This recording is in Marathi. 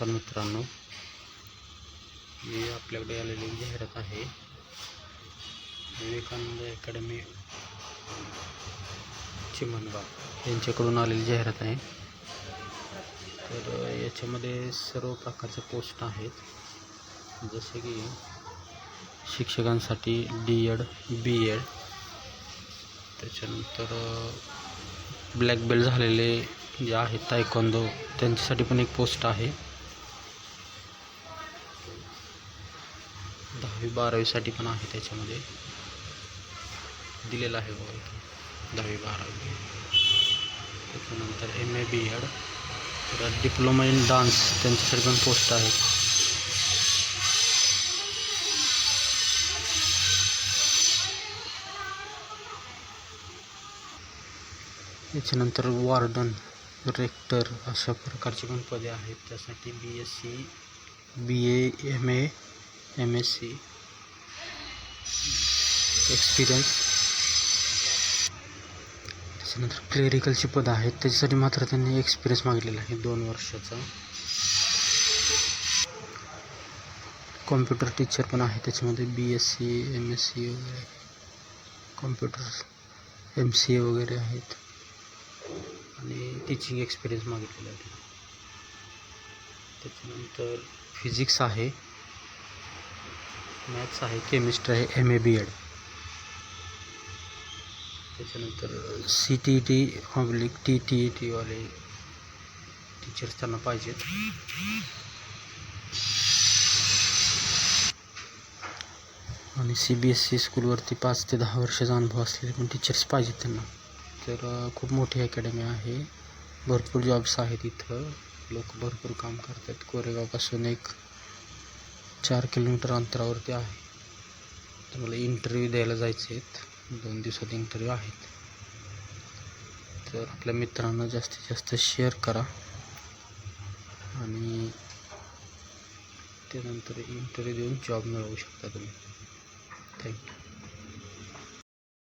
तर मित्रांनो. ही आपल्याकडे आलेली जाहिरात आहे. विवेकानंद अकॅडमी चिमनबाग यांच्याकडून आलेली जाहिरात आहे. तर याच्यामध्ये सर्व प्रकारचे पोस्ट आहेत. जसे की शिक्षकांसाठी डी एड बी एड त्याच्यानंतर ब्लॅक बेल्ट झालेले जे आहेत तायकोंदो त्यांच्यासाठी पण एक पोस्ट आहे. दहावी, बारावीसाठी पण आहे त्याच्यामध्ये. दिलेलं आहे बघा इथं बारावी. त्याच्यानंतर एम ए बी एड परत डिप्लोमा इन डान्स त्यांच्यासाठी पण पोस्ट आहे. त्याच्यानंतर वॉर्डन रेक्टर अशा प्रकारची पण पदे आहेत. त्यासाठी B S C B M A M S C experience त्याच्यानंतर क्लेरिकलची पदं आहेत. त्याच्यासाठी मात्र त्यांनी एक्सपिरियन्स मागितलेला आहे. दोन वर्षाचा. कॉम्प्युटर टीचर पण आहे. त्याच्यामध्ये B S C M S C वगैरे. कॉम्प्युटर एम सी ए वगैरे आहेत. आणि टीचिंग एक्सपिरियन्स मागितलेला आहे. त्याच्यानंतर फिजिक्स आहे. मॅथ्स आहे केमिस्ट्री आहे एम ए बी एड त्याच्यानंतर C T E T oblique T T E टीवाले teachers त्यांना पाहिजेत आणि सी बी एस सी स्कूलवरती पाच ते दहा वर्षाचा अनुभव असलेले पण टीचर्स पाहिजेत त्यांना. तर खूप मोठी अकॅडमी आहे. भरपूर जॉब्स आहेत इथं. लोक भरपूर काम करतात. कोरेगावपासून एक चार किलोमीटर अंतरावरती आहे. तर मला इंटरव्ह्यू द्यायला जायचे आहेत. दोन दिवसात इंटरव्ह्यू आहेत. तर आपल्या मित्रांना जास्तीत जास्त शेअर करा. आणि त्यानंतर इंटरव्ह्यू देऊन जॉब मिळवू शकता तुम्ही. थँक्यू